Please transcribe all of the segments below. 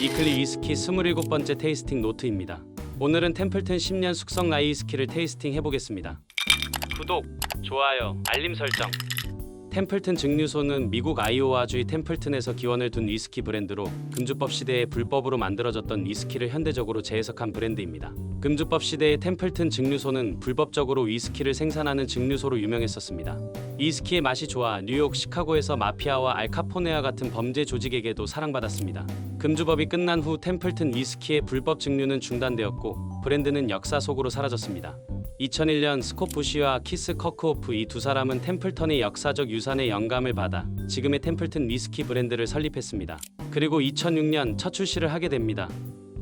이클리 위스키 27번째 테이스팅 노트입니다. 오늘은 템플턴 10년 숙성 라이 위스키를 테이스팅 해보겠습니다. 구독, 좋아요, 알림 설정. 템플턴 증류소는 미국 아이오와주의 템플턴에서 기원을 둔 위스키 브랜드로 금주법 시대에 불법으로 만들어졌던 위스키를 현대적으로 재해석한 브랜드입니다. 금주법 시대의 템플턴 증류소는 불법적으로 위스키를 생산하는 증류소로 유명했었습니다. 위스키의 맛이 좋아 뉴욕, 시카고에서 마피아와 알카포네와 같은 범죄 조직에게도 사랑받았습니다. 금주법이 끝난 후 템플턴 위스키의 불법 증류는 중단되었고 브랜드는 역사 속으로 사라졌습니다. 2001년 스콧 부시와 키스 커크호프 이 두 사람은 템플턴의 역사적 유산의 영감을 받아 지금의 템플턴 위스키 브랜드를 설립했습니다. 그리고 2006년 첫 출시를 하게 됩니다.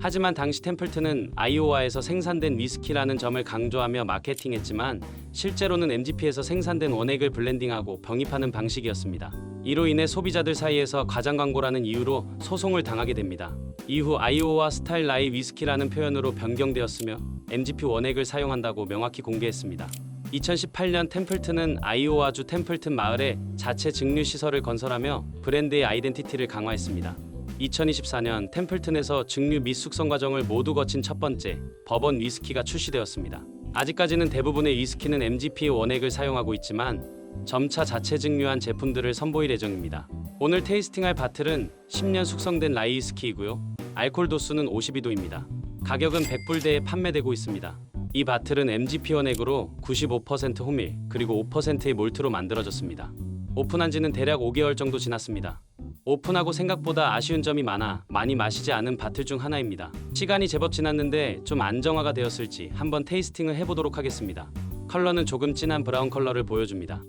하지만 당시 템플턴은 아이오와에서 생산된 위스키라는 점을 강조하며 마케팅했지만 실제로는 MGP에서 생산된 원액을 블렌딩하고 병입하는 방식이었습니다. 이로 인해 소비자들 사이에서 과장 광고라는 이유로 소송을 당하게 됩니다. 이후 아이오와 스타일 라이 위스키라는 표현으로 변경되었으며 MGP 원액을 사용한다고 명확히 공개했습니다. 2018년 템플튼은 아이오와주 템플튼 마을에 자체 증류 시설을 건설하며 브랜드의 아이덴티티를 강화했습니다. 2024년 템플튼에서 증류 및 숙성 과정을 모두 거친 첫 번째 버번 위스키가 출시되었습니다. 아직까지는 대부분의 위스키는 MGP 원액을 사용하고 있지만 점차 자체 증류한 제품들을 선보일 예정입니다. 오늘 테이스팅할 바틀은 10년 숙성된 라이 위스키이고요. 알코올 도수는 52도입니다. 가격은 100불대에 판매되고 있습니다. 이 바틀은 MGP 원액으로 95% 호밀 그리고 5%의 몰트로 만들어졌습니다. 오픈한 지는 대략 5개월 정도 지났습니다. 오픈하고 생각보다 아쉬운 점이 많아 많이 마시지 않은 바틀 중 하나입니다. 시간이 제법 지났는데 좀 안정화가 되었을지 한번 테이스팅을 해보도록 하겠습니다. 컬러는 조금 진한 브라운 컬러를 보여줍니다.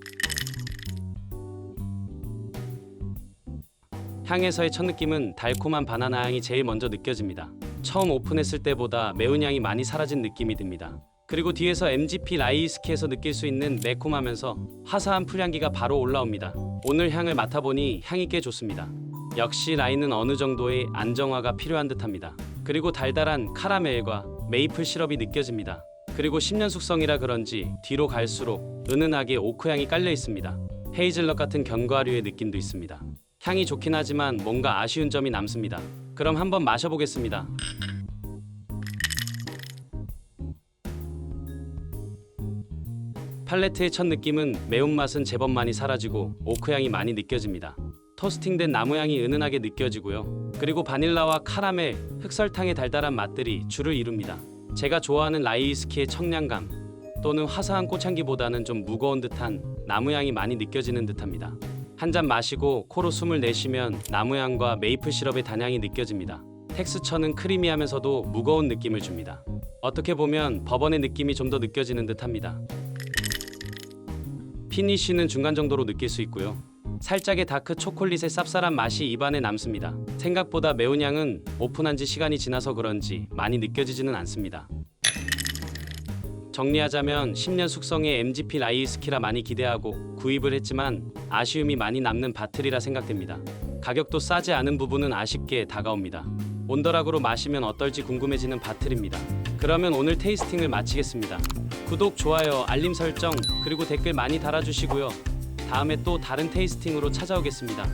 향에서의 첫 느낌은 달콤한 바나나 향이 제일 먼저 느껴집니다. 처음 오픈했을 때보다 매운 향이 많이 사라진 느낌이 듭니다. 그리고 뒤에서 MGP 라이스키에서 느낄 수 있는 매콤하면서 화사한 풀향기가 바로 올라옵니다. 오늘 향을 맡아보니 향이 꽤 좋습니다. 역시 라인은 어느 정도의 안정화가 필요한 듯합니다. 그리고 달달한 카라멜과 메이플 시럽이 느껴집니다. 그리고 10년 숙성이라 그런지 뒤로 갈수록 은은하게 오크 향이 깔려 있습니다. 헤이즐넛 같은 견과류의 느낌도 있습니다. 향이 좋긴 하지만 뭔가 아쉬운 점이 남습니다. 그럼 한번 마셔보겠습니다. 팔레트의 첫 느낌은 매운맛은 제법 많이 사라지고 오크향이 많이 느껴집니다. 토스팅된 나무향이 은은하게 느껴지고요. 그리고 바닐라와 카라멜, 흑설탕의 달달한 맛들이 줄을 이룹니다. 제가 좋아하는 라이스키의 청량감 또는 화사한 꽃향기보다는 좀 무거운 듯한 나무향이 많이 느껴지는 듯합니다. 한 잔 마시고 코로 숨을 내쉬면 나무향과 메이플 시럽의 단향이 느껴집니다. 텍스처는 크리미하면서도 무거운 느낌을 줍니다. 어떻게 보면 버번의 느낌이 좀 더 느껴지는 듯합니다. 피니쉬는 중간 정도로 느낄 수 있고요. 살짝의 다크 초콜릿의 쌉쌀한 맛이 입안에 남습니다. 생각보다 매운 향은 오픈한 지 시간이 지나서 그런지 많이 느껴지지는 않습니다. 정리하자면 10년 숙성의 MGP 라이스키라 많이 기대하고 구입을 했지만 아쉬움이 많이 남는 바틀이라 생각됩니다. 가격도 싸지 않은 부분은 아쉽게 다가옵니다. 온더락으로 마시면 어떨지 궁금해지는 바틀입니다. 그러면 오늘 테이스팅을 마치겠습니다. 구독, 좋아요, 알림 설정, 그리고 댓글 많이 달아주시고요. 다음에 또 다른 테이스팅으로 찾아오겠습니다.